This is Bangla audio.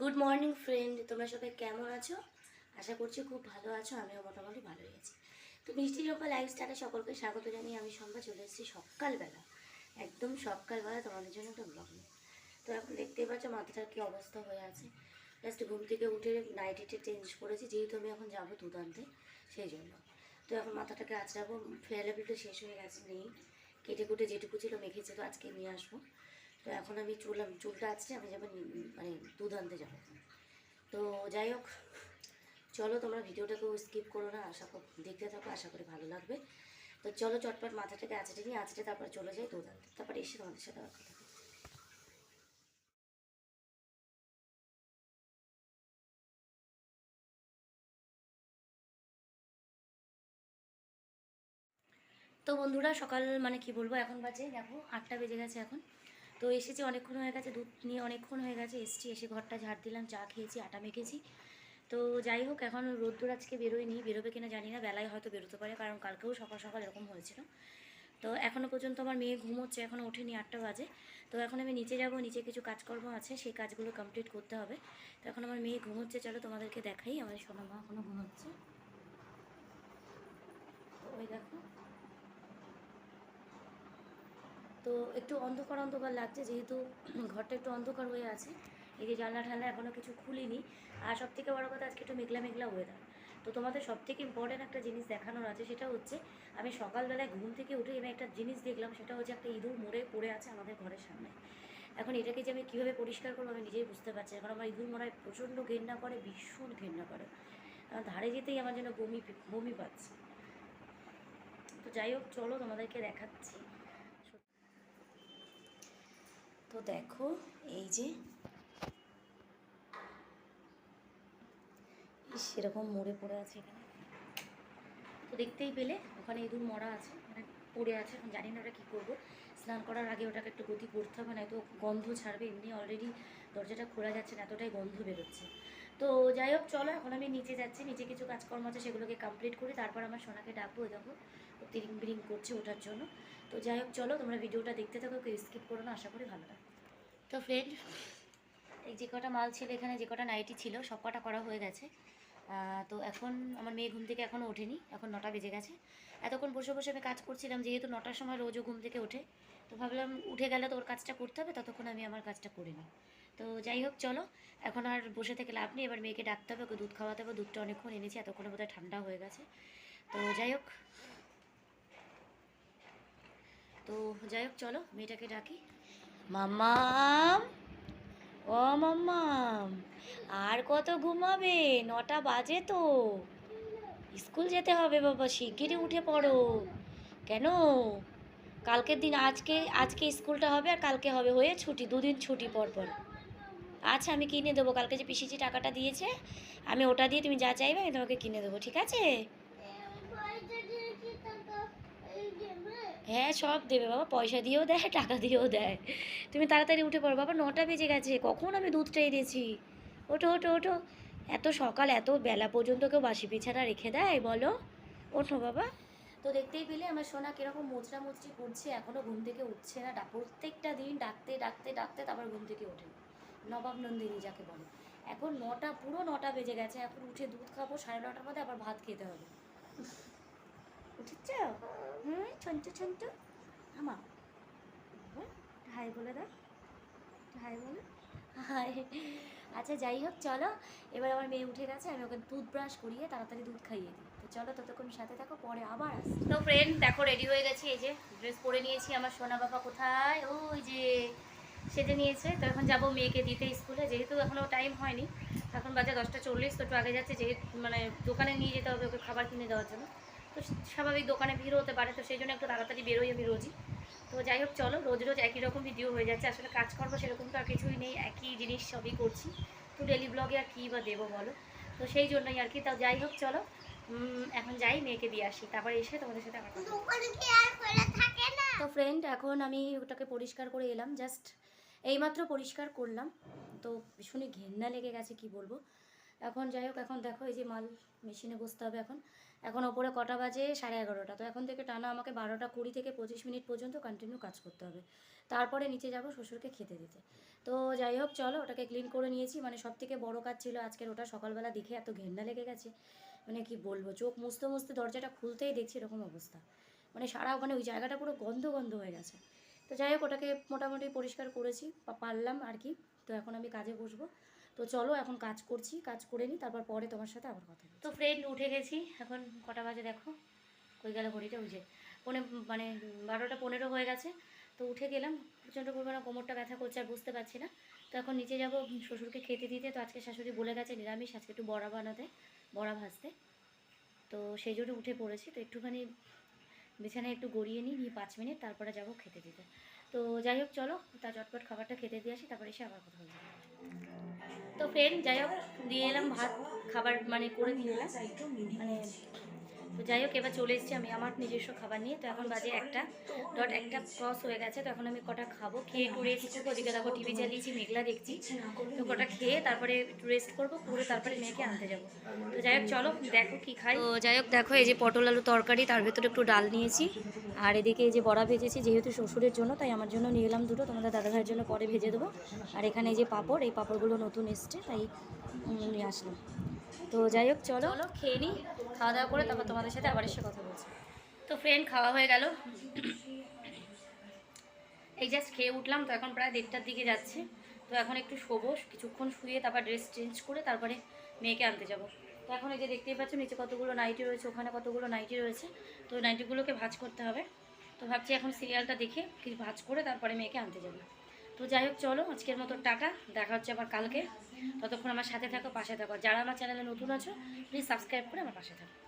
গুড মর্নিং ফ্রেন্ড তোমরা সবাই কেমন আছো? আশা করছি খুব ভালো আছো, আমিও মোটামুটি ভালোই আছি। তো মিষ্টি লাইফ স্টাইলে সকলকে স্বাগত জানিয়ে আমি সম্ভা চলে এসেছি সকালবেলা। একদম সকালবেলা তোমাদের জন্য একটা ব্লগ নিয়ে। তো এখন দেখতেই পাচ্ছ মাথাটার কী অবস্থা হয়ে আছে। জাস্ট ঘুম থেকে উঠে নাইটিটা চেঞ্জ করেছি, যেহেতু আমি এখন যাব দুধ আনতে সেই জন্য। তো এখন মাথাটাকে আঁচড়াবো ফেয়ারেবলটা শেষ হয়ে গেছে, নেই। কেটে কুটে যেটুকু ছিল মেখেছে তো আজকে নিয়ে আসব। তো এখন আমি চুল চুলটা আছে আমি যাব মানে দুধ আনতে যাব। তো যাই হোক, চলো তোমরা ভিডিওটাকেও স্কিপ করো না, আশা কর দেখতে থাকো, আশা করি ভালো লাগবে। তো চলো চটপট মাথাটাকে আঁচড়ে নিয়ে, আঁচড়ে তারপর চলে যাই দুধ আনতে। তারপরে এসে তোমাদের সাথে কথা। তো বন্ধুরা সকাল মানে কি বলব, এখন বাজে, দেখো আটটা বেজে গেছে এখন। তো এসেছি অনেকক্ষণ হয়ে গেছে, দুধ নিয়ে অনেকক্ষণ হয়ে গেছে, এসছি, এসে ঘরটা ঝাড় দিলাম, চা খেয়েছি, আটা মেখেছি। তো যাই হোক, এখন রোদ্দুর আজকে বেরোয়নি, বেরোবে কিনা জানি না, বেলায় হয়তো বেরোতে পারে, কারণ কালকেও সকাল সকাল এরকম হয়েছিল। তো এখনও পর্যন্ত আমার মেয়ে ঘুমোচ্ছে এখনও ওঠেনি আটটা বাজে। তো এখন আমি নিচে যাব, নিচে কিছু কাজকর্ম আছে, সেই কাজগুলো কমপ্লিট করতে হবে। তো এখন আমার মেয়ে ঘুমোচ্ছে, চলো তোমাদেরকে দেখাই, আমার সোনা মা এখনও ঘুমোচ্ছে। ওই দেখো। তো একটু অন্ধকার অন্ধকার লাগছে, যেহেতু ঘরটা একটু অন্ধকার হয়ে আছে। এই যে জানলা ঠান্লা এখনও কিছু খুলিনি। আর সব থেকে বড়ো কথা আজকে একটু মেঘলা মেঘলা ওয়েদার তো তোমাদের সব থেকে ইম্পর্টেন্ট একটা জিনিস দেখানোর আছে, সেটা হচ্ছে আমি সকালবেলায় ঘুম থেকে উঠে আমি একটা জিনিস দেখলাম, সেটা হচ্ছে একটা ইঁদুর মরে পড়ে আছে আমাদের ঘরের সামনে। এখন এটাকে যে আমি কীভাবে পরিষ্কার করব আমি নিজেই বুঝতে পারছি না। কারণ আমার ইঁদুর মরায় প্রচণ্ড ঘেন্না করে, ভীষণ ঘেন্না করে। ধারে যেতেই আমার যেন বমি বমি পাচ্ছে। তো যাই হোক, চলো তোমাদেরকে দেখাচ্ছি। তো দেখো, এই যে সেরকম মরে পড়ে আছে এখানে। তো দেখতেই পেলে, ওখানে ইঁদুর মরা আছে মানে পড়ে আছে, এখন জানি না ওটা কী করব। স্নান করার আগে ওটাকে একটু গতি করতে হবে না নয়তো গন্ধ ছাড়বে, এমনি অলরেডি দরজাটা খোলা যাচ্ছে না, এতটাই গন্ধ বেরোচ্ছে। তো যাই হোক, চলো, এখন আমি নিচে যাচ্ছি, নিচে কিছু কাজকর্ম আছে, সেগুলোকে কমপ্লিট করি, তারপর আমার সোনাকে ডাকবো দেখো তিরিং বিরিং করছে ওঠার জন্য। তো যাই হোক, চলো, তোমরা ভিডিওটা দেখতে থাকো, কেউ স্কিপ করো না, আশা করি ভালো লাগবে। তো ফ্রেন্ড এই যে কটা মাল ছিল এখানে, যে কটা নাইটি ছিল, সব কটা করা হয়ে গেছে। তো এখন আমার মেয়ে ঘুম থেকে এখনও ওঠেনি, এখন নটা বেজে গেছে। এতক্ষণ বসে বসে আমি কাজ করছিলাম, যেহেতু নটার সময় রোজও ঘুম থেকে ওঠে, তো ভাবলাম উঠে গেলে তো ওর কাজটা করতে হবে, ততক্ষণ আমি আমার কাজটা করে নিই। তো যাই হোক, চলো। এখন আর বসে থেকে লাভ নেই। এবার মেয়েকে ডাকতে হবে, ওকে দুধ খাওয়াতে হবে। দুধটা অনেকক্ষণ এনেছি, এতক্ষণে বোধহয় ঠান্ডা হয়ে গেছে। তো যাই হোক। তো যাই হোক, চলো, মেয়েটাকে ডাকি। মাম্মাম! ও মাম্মাম! আর কত ঘুমাবে? নটা বাজে তো। স্কুল যেতে হবে বাবা, শিগগিরই উঠে পড়ো। কেন? কালকের দিন আজকে আজকে স্কুলটা হবে আর কালকে হবে। হয়ে ছুটি, দুদিন ছুটি পর পর আচ্ছা আমি কিনে দেবো। কালকে যে পিসিজি টাকাটা দিয়েছে, আমি ওটা দিয়ে তুমি যা চাইবে, আমি তোমাকে কিনে দেবো, ঠিক আছে? হ্যাঁ সব দেবে বাবা, পয়সা দিয়েও দেয়, টাকা দিয়েও দেয়। তুমি তাড়াতাড়ি উঠে পড়ো। বাবা, নটা বেজে গেছে, কখন আমি দুধটা এনেছি ওঠো ওঠো ওঠো। এত সকাল, এত বেলা পর্যন্ত কেউ বাসি বিছানা রেখে দেয়, বলো? ওঠো বাবা। তো দেখতেই পেলে আমার সোনা কীরকম মোচড়া মুচড়ি করছে এখনও ঘুম থেকে উঠছে না। প্রত্যেকটা দিন ডাকতে ডাকতে ডাকতে তারপর ঘুম থেকে ওঠে। নবাব নন্দিনী যাকে বলে। এখন নটা, পুরো নটা বেজে গেছে, এখন উঠে দুধ খাব, সাড়ে নটার মধ্যে আবার ভাত খেতে হবে। উঠেছ? হুম ছন্তু ছন্তু আমা হাই বলে দাও। হাই বলে। হাই। আচ্ছা যাই হোক, চলো। এবার আমার মেয়ে উঠে গেছে, আমি ওকে দুধ ব্রাশ করিয়ে তাড়াতাড়ি দুধ খাইয়ে দিই। তো চলো, ততক্ষণ সাথে থাকো, পরে আবার তো ফ্রেন্ড দেখো রেডি হয়ে গেছি, এই যে ড্রেস পরে নিয়েছি, আমার সোনা বাবা কোথায়? ওই যে সেজে নিয়েছে। তো এখন যাব মেয়েকে দিতে স্কুলে। যেহেতু এখনও টাইম হয়নি এখন বাজে দশটা চল্লিশ তো একটু আগে যাচ্ছে যেহেতু মানে দোকানে নিয়ে যেতে হবে ওকে খাবার কিনে দেওয়ার জন্য। তো স্বাভাবিক দোকানে ভিড় হতে পারে তো সেই জন্য একটু তাড়াতাড়ি বেরোই আমি রোজই। তো যাই হোক চলো রোজ রোজ একই রকম ভিডিও হয়ে যাচ্ছে। আসলে কাজ করব সেরকম তো আর কিছুই নেই একই জিনিস সবই করছি। তো ডেলি ব্লগে আর কী বা দেবো বলো? তো সেই জন্যই আর কি। তাও যাই হোক চলো এখন যাই মেয়েকে দিয়ে আসি। তারপরে এসে তোমাদের সাথে বলব। তো ফ্রেন্ড এখন আমি ওটাকে পরিষ্কার করে এলাম। জাস্ট এইমাত্র পরিষ্কার করলাম। তো ভীষণই ঘেন্না লেগে গেছে, কি বলব? এখন যাই হোক, এখন দেখো এই যে মাল মেশিনে বসতে হবে এখন। এখন ওপরে কটা বাজে? সাড়ে এগারোটা। তো এখন থেকে টানা আমাকে বারোটা কুড়ি থেকে পঁচিশ মিনিট পর্যন্ত কন্টিনিউ কাজ করতে হবে। তারপরে নিচে যাব শ্বশুরকে খেতে দিতে। তো যাই হোক, চলো ওটাকে ক্লিন করে নিয়েছি। মানে সব থেকে বড়ো কাজ ছিল আজকের ওটা। সকালবেলা দেখে এত ঘেন্না লেগে গেছে। মানে কি বলব, চোখ মুছতে মুছতে দরজাটা খুলতেই দেখছি এরকম অবস্থা। মানে সারা ওখানে ওই জায়গাটা পুরো গন্ধ গন্ধ হয়ে গেছে। তো যাই হোক, ওটাকে মোটামুটি পরিষ্কার করেছি পারলাম আর কি। তো এখন আমি কাজে বসবো। তো চলো, এখন কাজ করছি, কাজ করে নিই, তারপর পরে তোমার সাথে আবার কথা তো ফ্রেন্ড উঠে গেছি, এখন কটা বাজে দেখো? কই গেল ঘড়িটা? উঠে পনে মানে বারোটা পনেরো হয়ে গেছে। তো উঠে গেলাম, প্রচণ্ড পরিমাণে কোমরটা ব্যথা করছে আর বুঝতে পারছি না। তো এখন নিচে যাব শ্বশুরকে খেতে দিতে। তো আজকে শাশুড়ি বলে গেছে নিরামিষ, আজকে একটু বড়া বানাতে, বড়া ভাজতে। তো সেই জন্য উঠে পড়েছি। তো একটুখানি বিছানায় একটু গড়িয়ে নিই নিয়ে পাঁচ মিনিট, তারপরে যাব খেতে দিতে। তো যাই হোক, চলো, তা চটপট খাবারটা খেতে দিয়ে আসি, তারপরে এসে আবার কথা বলব। তো ফ্রেন্ড যাই হোক, দিয়ে এলাম ভাত, খাবার মানে করে দিয়ে এলাম। মানে তো যাই হোক, এবার চলে এসেছি আমি আমার নিজস্ব খাবার নিয়ে। তো এখন বাজে একটা ডট একটা ক্রস হয়ে গেছে। তো এখন আমি কটা খাব, খেয়ে একটু করব ওদিকে দেখো টিভি চালিয়েছি, মেঘলা দেখছি। তো কটা খেয়ে তারপরে একটু রেস্ট করব, করে তারপরে মেয়েকে আনতে যাব। তো যাই হোক, চলো দেখো কি খাই। তো যাই হোক, দেখো এই যে পটল আলু তরকারি, তার ভেতরে একটু ডাল নিয়েছি। আর এদিকে এই যে বড়া ভেজেছি, যেহেতু শ্বশুরের জন্য, তাই আমার জন্য নিয়ে এলাম দুটো। তোমাদের দাদা ভাইয়ের জন্য পরে ভেজে দেবো। আর এখানে এই যে পাপড়, এই পাপড়গুলো নতুন এসছে, তাই নিয়ে আসলাম। তো যাই হোক, চলো। খেয়ে নিই, খাওয়া দাওয়া করে তারপর তোমাদের সাথে আবার এসে কথা বলছি। তো ফ্রেন্ড খাওয়া হয়ে গেল। এই জাস্ট খেয়ে উঠলাম, তো এখন প্রায় দেড়টার দিকে যাচ্ছে। তো এখন একটু শোবো, কিছুক্ষণ শুয়ে তারপর ড্রেস চেঞ্জ করে তারপরে মেয়েকে আনতে যাব। তো এখন এই যে দেখতেই পাচ্ছ, নিচে কতগুলো নাইটি রয়েছে, ওখানে কতগুলো নাইটি রয়েছে। তো নাইটিগুলোকে ভাজ করতে হবে। তো ভাবছি এখন সিরিয়ালটা দেখে কিছু ভাজ করে তারপরে মেয়েকে আনতে যাব। তো যাই হোক, চলো, আজকের মতো টাটা। দেখা হচ্ছে আবার কালকে। ততক্ষণ আমার সাথে থাকো, পাশে থাকো। যারা আমার চ্যানেলে নতুন আছো প্লিজ সাবস্ক্রাইব করে আমার পাশে থাকো।